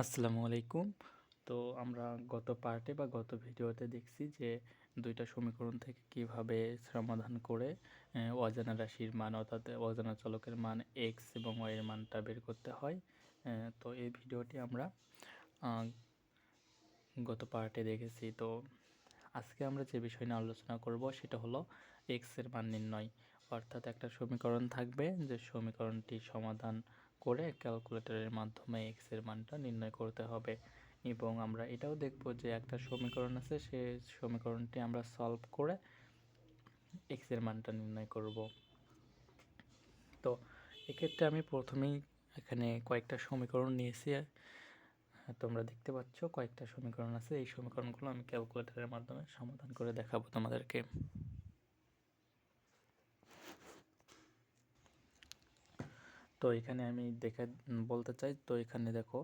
আসসালামু আলাইকুম। তো আমরা গত পার্টে বা গত ভিডিওতে দেখছি যে দুইটা সমীকরণ থেকে কীভাবে সমাধান করে অজানা রাশির মান অর্থাৎ অজানা চলকের মান এক্স এবং ওয়াই এর মানটা বের করতে হয়। তো এই ভিডিওটি আমরা গত পার্টে দেখেছি। তো আজকে আমরা যে বিষয় নিয়ে আলোচনা করব সেটা হলো এক্সের মান নির্ণয়। অর্থাৎ একটা সমীকরণ থাকবে যে সমীকরণটি সমাধান করে ক্যালকুলেটরের মাধ্যমে এক্সের মানটা নির্ণয় করতে হবে। এবং আমরা এটাও দেখব যে একটা সমীকরণ আছে সেই সমীকরণটি আমরা সলভ করে এক্সের মানটা নির্ণয় করব। তো এক্ষেত্রে আমি প্রথমেই এখানে কয়েকটা সমীকরণ নিয়েছি। তোমরা দেখতে পাচ্ছ কয়েকটা সমীকরণ আছে। এই সমীকরণগুলো আমি ক্যালকুলেটরের মাধ্যমে সমাধান করে দেখাবো তোমাদেরকে। তো এখানে আমি দেখে বলতে চাই, তো এখানে দেখো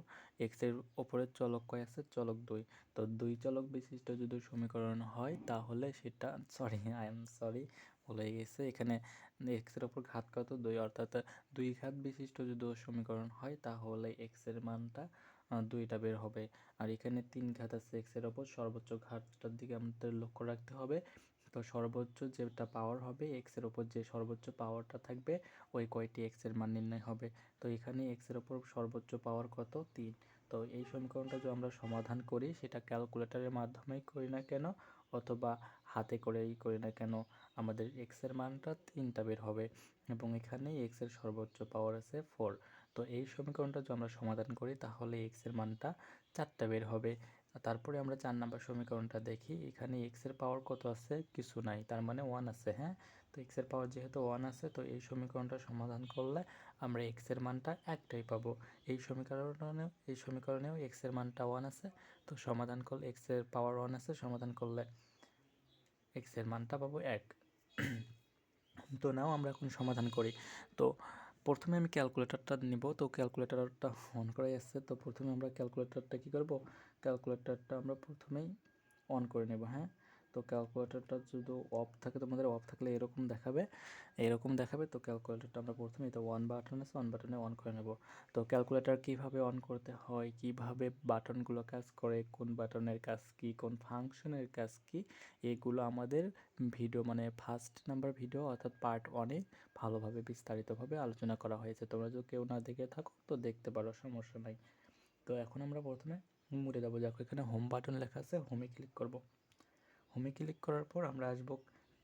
এক্সের ওপরের চলক কয় আছে? চলক দুই। তো দুই চলক বিশিষ্ট যদি সমীকরণ হয়, তাহলে সেটা সরি আই এম সরি বলে গেছে। এখানে এক্সের ওপর ঘাত কত? দুই। অর্থাৎ দুই ঘাত বিশিষ্ট যদি সমীকরণ হয়, তাহলে এক্সের মানটা দুইটা বের হবে। আর এখানে তিন ঘাত আছে এক্সের ওপর। সর্বোচ্চ ঘাতটার দিকে আমাদের লক্ষ্য রাখতে হবে। তো সর্বোচ্চ যেটা পাওয়ার হবে এক্সের ওপর যে সর্বোচ্চ পাওয়ারটা থাকবে, ওই কয়টি এক্সের মান নির্ণয় হবে। তো এখানে এক্সের ওপর সর্বোচ্চ পাওয়ার কত? তিন। তো এই সমীকরণটা যদি আমরা সমাধান করি, সেটা ক্যালকুলেটরের মাধ্যমেই করি না কেন? অথবা হাতে করেই করি না কেন? আমাদের এক্সের মানটা তিনটা বের হবে এবং এখানে এক্সের সর্বোচ্চ পাওয়ার আছে ফোর তো এই সমীকরণটা যদি আমরা সমাধান করি, তাহলে এক্সের মানটা চারটা বের হবে। তারপরে আমরা চার নাম্বার সমীকরণটা দেখি। এখানে এক্সের পাওয়ার কত আছে? কিছু নাই, তার মানে ওয়ান আছে হ্যাঁ? তো এক্সের পাওয়ার যেহেতু ওয়ান আছে, তো এই সমীকরণটা সমাধান করলে আমরা এক্সের মানটা একটাই পাবো। এই সমীকরণেও এই সমীকরণেও এক্সের মানটা ওয়ান আছে, তো সমাধান করলে এক্সের পাওয়ার ওয়ান আছে, সমাধান করলে এক্সের মানটা পাবো এক। তো নাও আমরা এখন সমাধান করি। তো প্রথমে আমি ক্যালকুলেটরটা নিব। তো ক্যালকুলেটারটা অন করাই আসছে তো প্রথমে আমরা ক্যালকুলেটারটা কী করব? ক্যালকুলেটারটা আমরা প্রথমেই অন করে নেব হ্যাঁ? তো ক্যালকুলেটরটা যদি অফ থাকে, তোমাদের অফ থাকলে এরকম দেখাবে এরকম দেখাবে, তো ক্যালকুলেটরটা আমরা প্রথমে তো ওয়ান বাটন আছে ওয়ান বাটনে অন করে নেব। তো ক্যালকুলেটর কীভাবে অন করতে হয়, কীভাবে বাটনগুলো কাজ করে, কোন বাটনের কাজ কি, কোন ফাংশনের কাজ কি, এগুলো আমাদের ভিডিও মানে ফার্স্ট নাম্বার ভিডিও অর্থাৎ পার্ট ওয়ানে ভালোভাবে বিস্তারিতভাবে আলোচনা করা হয়েছে। তোমরা যদি কেউ না দেখে থাকো, তো দেখতে পারো, সমস্যা নাই। তো এখন আমরা প্রথমে মুড়ে যাব দেখো এখানে হোম বাটন লেখা আছে হোমে ক্লিক করব। হোমে ক্লিক করার পর আমরা আসব,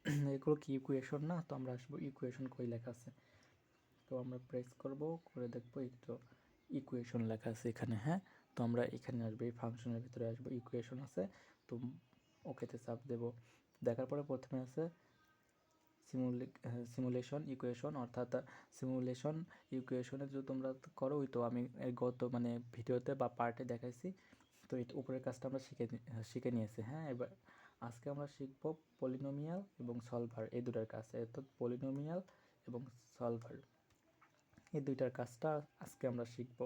এগুলো কি ইকুয়েশন না? তো আমরা আসব ইকুয়েশন কই লেখা আছে? তো আমরা প্রেস করব, করে দেখব এই তো ইকুয়েশন লেখা আছে এখানে হ্যাঁ? তো আমরা এখানে আসব, এই ফাংশনের ভিতরে আসব ইকুয়েশন আছে। তো ওকেতে চাপ দেব। দেখার পরে প্রথমে আছে সিমুলেশন ইকুয়েশন অর্থাৎ সিমুলেশন ইকুয়েশনে যদি তোমরা করো, ওই তো আমি গত মানে ভিডিওতে বা পার্টে দেখাইছি। তো উপরের কাজটা আমরা শিখে শিখে নিয়েছি হ্যাঁ? এবার আজকে আমরা শিখব পলিনোমিয়াল এবং সলভার এই দুটার কাজ। অর্থাৎ পলিনোমিয়াল এবং সলভার এই দুইটার কাজটা আজকে আমরা শিখব।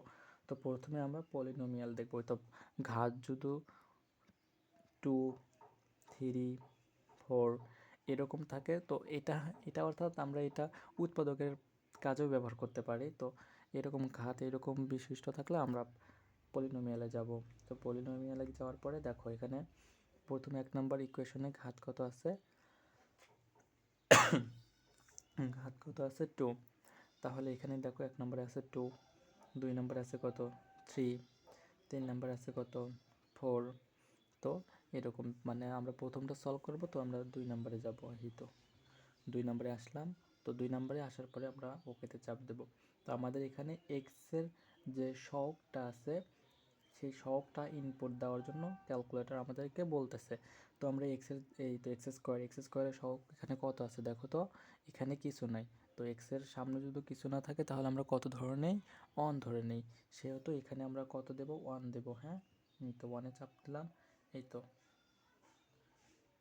তো প্রথমে আমরা পলিনোমিয়াল দেখব। তো ঘাত যদি টু, থ্রি, ফোর এরকম থাকে। তো এটা এটা অর্থাৎ আমরা এটা উৎপাদকের কাজেও ব্যবহার করতে পারি। তো এরকম ঘাত, এরকম বিশিষ্ট থাকলে আমরা পলিনোমিয়ালে যাব। তো পলিনোমিয়ালে যাওয়ার পরে দেখো এখানে প্রথমে এক নম্বর ইকুয়েশনে ঘাত কত আছে? ঘাত কত আছে টু তাহলে এখানে দেখো এক নম্বরে আছে টু দুই নম্বরে আছে কত? থ্রি তিন নম্বরে আছে কত? ফোর তো এরকম মানে আমরা প্রথমটা সলভ করব, তো আমরা দুই নম্বরে যাব, এই তো। দুই নম্বরে আসলাম, তো দুই নম্বরে আসার পরে আমরা ওকেতে চাপ দেব। তো আমাদের এখানে এক্সের যে শখটা আছে সেই শখটা ইনপুট দেওয়ার জন্য ক্যালকুলেটর আমাদেরকে বলতেছে। তো আমরা এক্সের এই তো এক্স স্কোয়ার এক্স স্কোয়ারের শখ এখানে কত আছে? দেখো তো, এখানে কিছু নাই। তো এক্সের সামনে যদি কিছু না থাকে, তাহলে আমরা কত ধরে নেই? অন ধরে নেই। সেহেতু এখানে আমরা কত দেব? ওয়ান দেব হ্যাঁ? তো ওয়ানে চাপ দিলাম। এই তো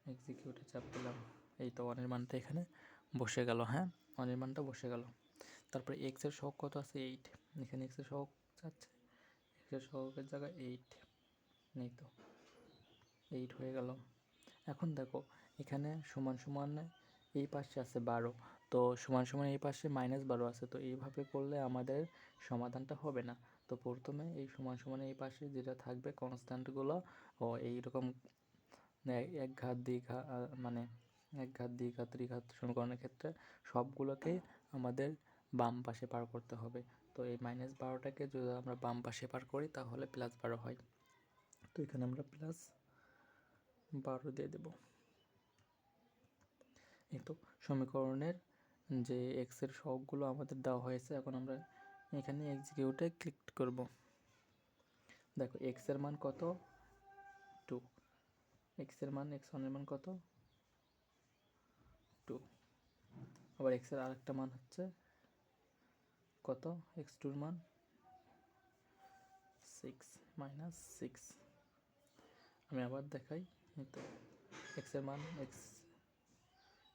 এক্সিকিউটে চাপ দিলাম। এই তো ওয়ানের মানটা এখানে বসে গেল হ্যাঁ? ওয়ানের মানটা বসে গেল। তারপরে এক্সের শখ কত আছে? এইট এখানে এক্সের শখ যাচ্ছে এক্সের শখের জায়গায় এইট নেই তো? এইট হয়ে গেল। এখন দেখো, এখানে সমান সমান এই পাশে আছে বারো। তো সমান সমান এই পাশে মাইনাস বারো আছে। তো এইভাবে করলে আমাদের সমাধানটা হবে না। তো প্রথমে এই সমান সমান এই পাশে যেটা থাকবে কনস্ট্যান্টগুলো ও এইরকম এক- ঘাত, দুই ঘাত মানে এক ঘাত, দুই ঘাত, ত্রিঘাত সমীকরণের ক্ষেত্রে সবগুলোকেই আমাদের বাম পাশে পার করতে হবে। তো এই মাইনাস বারোটাকে যদি আমরা বাম পাশে পার করি, তাহলে প্লাস বারো হয়। তো এখানে আমরা প্লাস বারো দিয়ে দেব। এই তো সমীকরণের যে এক্সের সবগুলো আমাদের দেওয়া হয়েছে, এখন আমরা এখানে এক্সিকিউটে ক্লিক করব। দেখো এক্সের মান কত? টু এক্সের মান এক্স ওয়ানের মান কত? টু আবার এক্সের আরেকটা মান হচ্ছে কত? এক্স টুর মান? সিক্স মাইনাস সিক্স আমি আবার দেখাই তো। এক্সের মান এক্স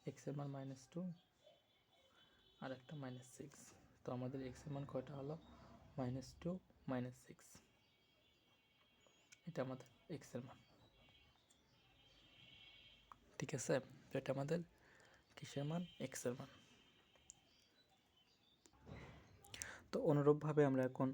এক্সের মান মাইনাস টু আর একটা মাইনাস সিক্স তো আমাদের এক্সের মান কয়টা হলো? মাইনাস টু মাইনাস সিক্স এটা আমাদের এক্সের মান। ঠিক আছে? এটা আমাদের কিসের মান? এক্সের মান। তো অনুরূপভাবে আমরা এখন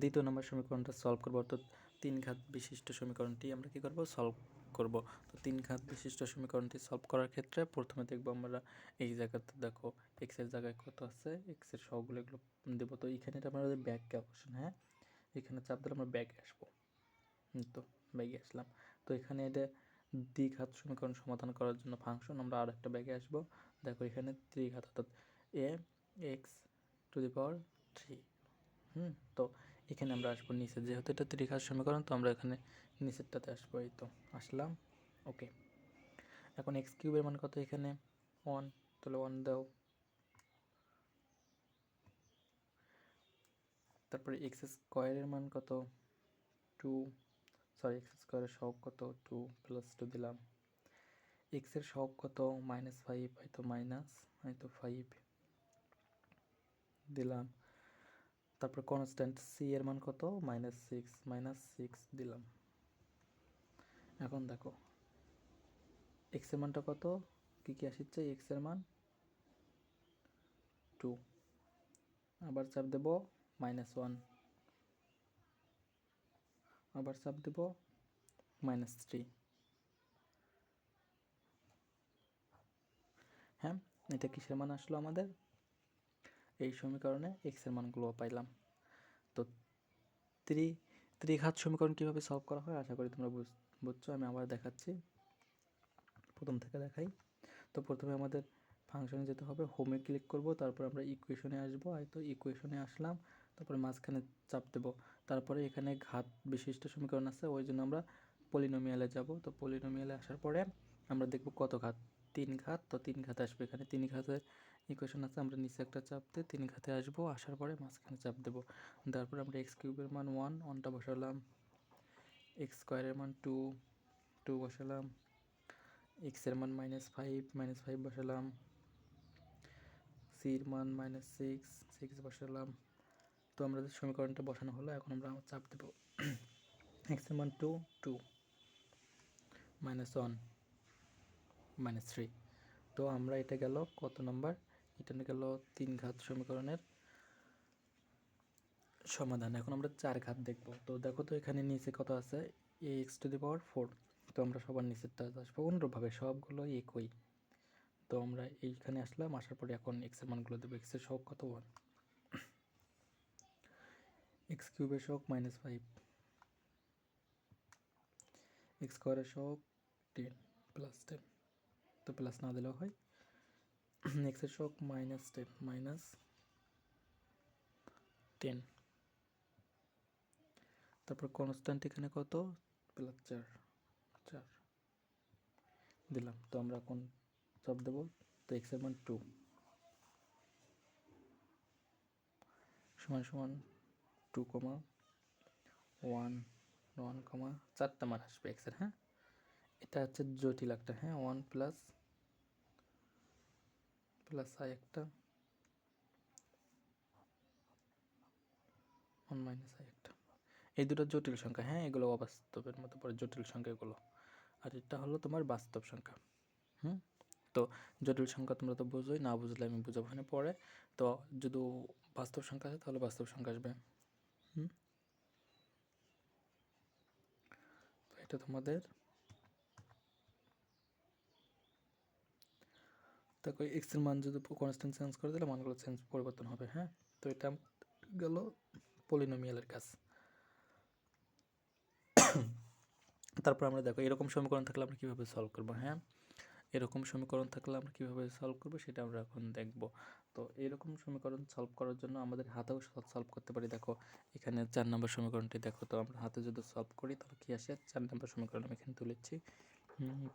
দ্বিতীয় নম্বর সমীকরণটা সলভ করব, অর্থাৎ তিন ঘাত বিশিষ্ট সমীকরণটি আমরা কি করব? সলভ করব। তো তিন ঘাত বিশিষ্ট সমীকরণটি সলভ করার ক্ষেত্রে প্রথমে দেখব আমরা এই জায়গাতে দেখো এক্সের জায়গায় কত আছে? এক্সের সবগুলো এগুলো দেবো। তো এখানে এটা আমাদের ব্যাক অপশন হ্যাঁ? এখানে চাপ দিলে আমরা ব্যাগে আসব। তো ব্যাগে আসলাম। তো এখানে এটা দ্বিঘাত সমীকরণ সমাধান করার জন্য ফাংশন আমরা আর একটা ব্যাগে আসব। দেখো এখানে ত্রিঘাত, অর্থাৎ a x to the power three hmm, তো এখানে আমরা আসব নিচে। যেহেতু এটা ত্রিঘাত সমীকরণ, তো আমরা এখানে নিচেরটাতে আসব। এই তো, আসলাম। ওকে। এখন এক্স কিউবের মান কত এখানে? ওয়ান তাহলে ওয়ান দাও। তারপরে এক্স স্কোয়ারের মান কত? টু সরি এক্স স্কোয়ারের সহগ কত? টু প্লাস টু দিলাম। এক্সের সহগ কত? মাইনাস ফাইভ হয়তো মাইনাস হয়তো ফাইভ দিলাম। তারপর কনস্ট্যান্ট সি এর মান কত? মাইনাস সিক্স মাইনাস সিক্স দিলাম। এখন দেখো এক্সের মানটা কত? কি কি আসছে? এক্সের মান টু আবার চাপ দেব মাইনাস ওয়ান আবার চাপ দেব মাইনাস থ্রি হ্যাঁ এটা কিসের মান আসলো আমাদের? এই সমীকরণে এক্সের মানগুলো পাইলাম। তো ত্রি, ত্রিঘাত সমীকরণ কীভাবে সলভ করা হয় আশা করি তোমরা বুঝ- বুঝছ। আমি আবার দেখাচ্ছি। প্রথম থেকে দেখাই। তো প্রথমে আমাদের ফাংশনে যেতে হবে হোমে ক্লিক করব, তারপর আমরা ইকুয়েশনে আসব। হয়তো ইকুয়েশনে আসলাম, তারপরে মাঝখানে চাপ দেব। তারপরে এখানে ঘাত বিশিষ্ট সমীকরণ আছে, ওই জন্য আমরা পলিনোমিয়ালে যাব। তো পলিনোমিয়ালে আসার পরে আমরা দেখব কত ঘাত? তিন ঘাত, তো তিন ঘাত আসবে এখানে। তিন ঘাতের ইকুয়েশন আছে, আমরা নিচে একটা চাপ দিয়ে তিন ঘাতে আসব, আসার পরে মাঝখানে চাপ দেবো। তারপর আমরা এক্স কিউবের মান ওয়ান ওয়ানটা বসালাম। এক্স স্কোয়ারের মান টু টু বসালাম। এক্সের মান মাইনাস ফাইভ মাইনাস ফাইভ বসালাম। সির মান মাইনাস সিক্স সিক্স বসালাম। তো আমাদের সমীকরণটা বসানো হলো, এখন আমরা চাপ দেব। এক্সের মান two two minus one minus three তো আমরা এটা গেল কত নাম্বার এটা গেল তিন ঘাত সমীকরণের সমাধান। এখন আমরা চার ঘাত দেখব। তো দেখো তো এখানে নিচে কত আছে? A x to the power four তো আমরা সবার নিচেরটা আসব। অনুরূপভাবে সবগুলো একই। তো আমরা এইখানে আসলাম, আসার পরে এখন এক্সের মানগুলো দেবো। এক্সের সহগ কত? ওয়ান এক্স কিউবের সহগ মাইনাস ফাইভ এক্স স্কোয়ারের সহগ টেন প্লাস টেন তো প্লাস না দিলেও হয়। এক্সের সহগ মাইনাস টেন মাইনাস টেন তারপর কনস্ট্যান্ট এখানে কত? প্লাস চার চার। দিলাম, তো আমরা এখন সব দেবো, তো এক্সের মান টু সমান সমান two comma one one comma চারটা মান আসবে এক্সের হ্যাঁ? এটা হচ্ছে জটিল একটা হ্যাঁ? ওয়ান প্লাস প্লাস আই একটা ওয়ান মাইনাস আই একটা। এই দুটো জটিল সংখ্যা হ্যাঁ এগুলো অবাস্তবের মতো পড়ে, জটিল সংখ্যা এগুলো আর এটা হলো তোমার বাস্তব সংখ্যা, হুম? তো জটিল সংখ্যা তোমরা তো বুঝোই, না বুঝলে আমি বুঝাবো না পরে। তো যদি বাস্তব সংখ্যা আছে তাহলে বাস্তব সংখ্যা আসবে, হুম? তো এটা তোমাদের দেখো এক্সের মান যদি কনস্ট্যান্ট চেঞ্জ করে দিলে মানগুলো চেঞ্জ পরিবর্তন হবে হ্যাঁ? তো এটা গেল পলিনোমিয়ালের কাজ। তারপর আমরা দেখো, এরকম সমীকরণ থাকলে আমরা কীভাবে সলভ করব হ্যাঁ? এরকম সমীকরণ থাকলে আমরা কীভাবে সলভ করব, সেটা আমরা এখন দেখব। তো এরকম সমীকরণ সলভ করার জন্য আমাদের হাতেও সলভ করতে পারি। দেখো, এখানে চার নম্বর সমীকরণটি দেখো, তো আমরা হাতে যদি সলভ করি, তাহলে কী আসে? চার নম্বর সমীকরণ আমি এখানে তুলেছি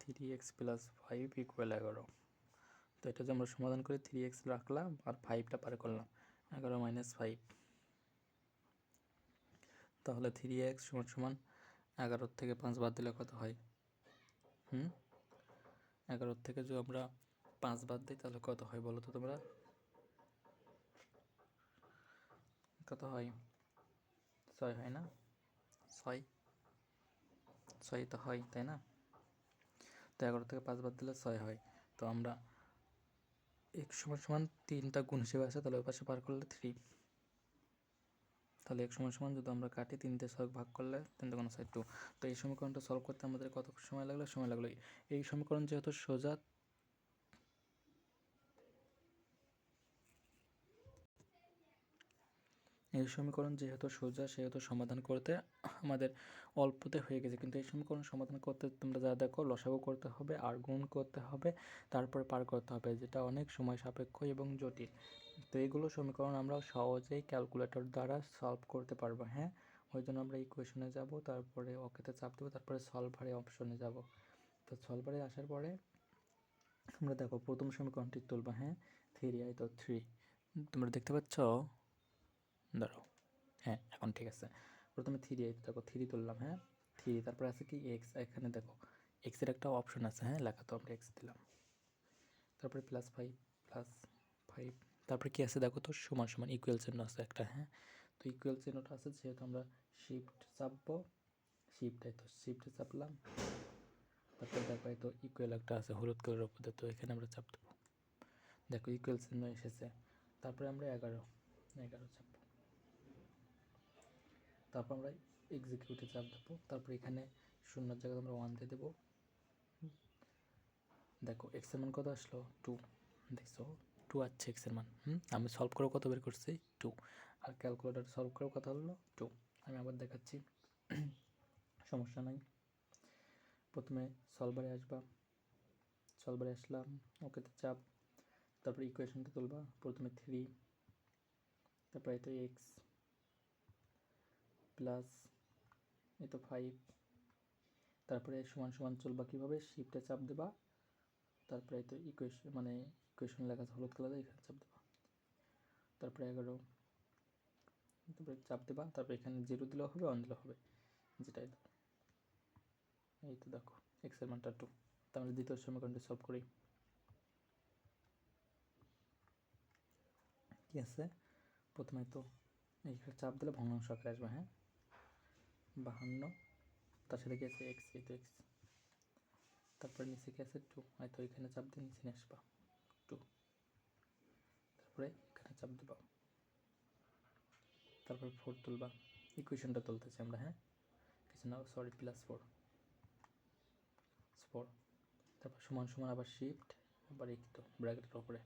three x plus five equal এগারো। তো এটা যে আমরা সমাধান করে থ্রি এক্স রাখলাম আর ফাইভটা পার করলাম, এগারো মাইনাস ফাইভ তাহলে থ্রি এক্স সমান সমান এগারোর থেকে পাঁচ বাদ দিলে কত হয়? হুম? এগারোর থেকে যদি আমরা পাঁচ বাদ দিই তাহলে কত হয় বলো তো তোমরা? কত হয়? ছয় হয় না? ছয়? ছয় তো হয়, তাই না? তো এগারো থেকে পাঁচ বাদ দিলে ছয় হয়। তো আমরা এক সমান সমান তিনটা গুণ হিসেবে আছে, তাহলে ওই পাশে পার করলে থ্রি তাহলে এক সমান সমান যদি আমরা কাটি তিনটে ছয় ভাগ করলে তিনটে কোনো সাইড টু তো এই সমীকরণটা সলভ করতে আমাদের কত সময় লাগল? সময় লাগল এই সমীকরণ যেহেতু সোজা এই সমীকরণ যেহেতু সোজা, সেহেতু সমাধান করতে আমাদের অল্পতে হয়ে গেছে। কিন্তু এই সমীকরণ সমাধান করতে তোমরা যা দেখো, লসাগু করতে হবে, আর গুণ করতে হবে, তারপরে পার করতে হবে, যেটা অনেক সময় সাপেক্ষ এবং জটিল। তো এইগুলো সমীকরণ আমরা সহজেই ক্যালকুলেটর দ্বারা সলভ করতে পারব হ্যাঁ? ওই জন্য আমরা ইকুয়েশনে যাব, তারপরে ওকেতে চাপ দেবো, তারপরে সলভারে অপশনে যাব। তো সলভারে আসার পরে আমরা দেখো প্রথম সমীকরণটি তুলবো হ্যাঁ? থ্রি আই তো থ্রি তোমরা দেখতে পাচ্ছ? দাঁড়াও হ্যাঁ এখন ঠিক আছে। প্রথমে থ্রি দেখো থ্রি তুললাম হ্যাঁ? থ্রি তারপর আছে কি? এক্স এখানে দেখো এক্সের একটা অপশন আছে হ্যাঁ? লেখা তো আমরা এক্স দিলাম। তারপরে প্লাস ফাইভ প্লাস ফাইভ তারপরে কি আছে দেখো তো? সমান সমান ইকুয়াল চিহ্ন আছে একটা হ্যাঁ? তো ইকুয়াল চিহ্নটা আছে, যেহেতু আমরা শিফট চাপবো শিফটাই তো শিফটে চাপলাম। তারপরে দেখো তো ইকুয়াল একটা আছে, হলুদ কালারের উপরে তো এখানে আমরা চাপ দেবো। দেখো ইকুয়াল চিহ্ন এসেছে। তারপরে আমরা এগারো এগারো চাপবো তারপর আমরা এক্সিকিউটে চাপ দেবো। তারপর এখানে শূন্যর জায়গায় আমরা ওয়ান দিয়ে দেবো। দেখো এক্সের মান কত আসলো? টু দেখছ? টু আসছে এক্সের মান। হুম? আমি সলভ করে কত বের করছি? টু আর ক্যালকুলেটার সলভ করে কত হলো? টু আমি আবার দেখাচ্ছি। সমস্যা নাই। প্রথমে সলভারে আসবা। সলভারে আসলাম। ওকেতে চাপ। তারপরে ইকুয়েশনটা তুলবা। প্রথমে থ্রি তারপরে তো এক্স প্লাস এই তো ফাইভ তারপরে সমান সমান চলবা কীভাবে? শিফটে চাপ দেবা। তারপরে তো ইকুয়েশন মানে ইকুয়েশন লেখা হলুদ কালার, এখানে চাপ দেবা। তারপরে এগারো। তারপরে চাপ দেবা। তারপরে এখানে জিরো দিলেও হবে অন দিলেও হবে। যেটাই দাও এই তো দেখো এক্সের মানটা টু তাহলে দ্বিতীয় সমীকরণটি সলভ করি। কি আছে? প্রথমে তো এইখানে চাপ দিলে ভগ্নাংশ আকারে আসবে হ্যাঁ? বাহান্ন। তার সাথে কি আছে এক্স এই তো এক্স তারপরে নিচে কি আছে টু হয়তো এখানে চাপ দিয়ে নিচে নিয়ে আসবা। টু তারপরে এখানে চাপ দেবা। তারপরে ফোর তুলবা। ইকুয়েশনটা তুলতেছি আমরা হ্যাঁ? কিছু না সরি প্লাস ফোর ফোর তারপর সমান সমান আবার শিফট আবার এই তো ব্র্যাকেটের ওপরে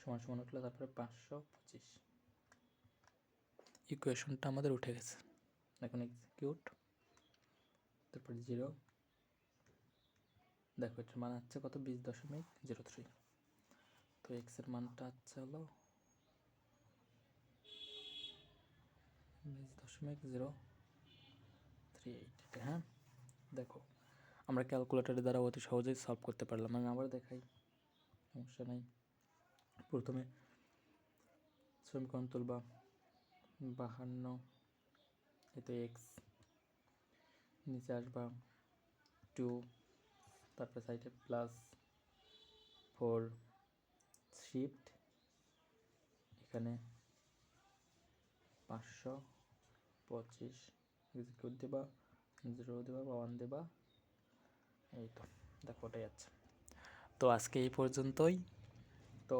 সমান সমান উঠলে তারপরে পাঁচশো পঁচিশ। ইকুয়েশনটা আমাদের উঠে গেছে। এখন এক্সিকিউট তারপর জিরো দেখো, এটার মান হচ্ছে কত? বিশ দশমিক জিরো থ্রি তো এক্সের মানটা হচ্ছে হলো বিশ দশমিক জিরো থ্রি এইট হ্যাঁ? দেখো, আমরা ক্যালকুলেটরের দ্বারা অতি সহজেই সলভ করতে পারলাম। আমি আবার দেখাই। সমস্যা নাই। প্রথমে সমীকরণ তুলবা বাহান্ন এতে এক্স নিচে আসবা টু তারপরে সাইডে প্লাস ফোর শিফট এখানে পাঁচশো পঁচিশ এক্সিকিউট দেবা জিরো দেবা বা ওয়ান দেবা, এই তো, দেখো ওটাই আছে। তো আজকে এই পর্যন্তই। তো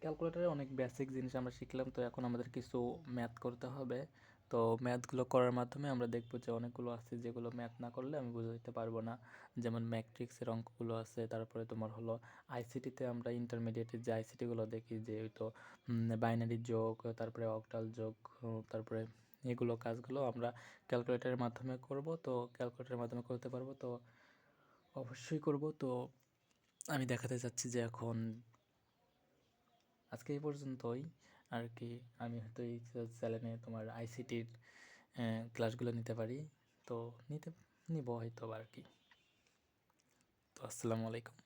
ক্যালকুলেটারে অনেক বেসিক জিনিস আমরা শিখলাম, তো এখন আমাদের কিছু ম্যাথ করতে হবে। তো ম্যাথগুলো করার মাধ্যমে আমরা দেখব যে অনেকগুলো আছে যেগুলো ম্যাথ না করলে আমি বুঝে দিতে পারব না। যেমন ম্যাট্রিক্সের অঙ্কগুলো আছে, তারপরে তোমার হলো আইসিটিতে আমরা ইন্টারমিডিয়েটের যে আইসিটিগুলো দেখি যে ওই তো বাইনারি যোগ, তারপরে অক্টাল যোগ, তারপরে এগুলো কাজগুলো আমরা ক্যালকুলেটরের মাধ্যমে করব। তো ক্যালকুলেটরের মাধ্যমে করতে পারব তো অবশ্যই করব। তো আমি দেখাতে চাচ্ছি যে এখন আজকে এই পর্যন্তই। আর কি আমি হয়তো এই চ্যানেলে তোমার আইসিটির ক্লাসগুলো নিতে পারি। তো নিতে, নিব হয়তো আর কি তো আসসালামু আলাইকুম।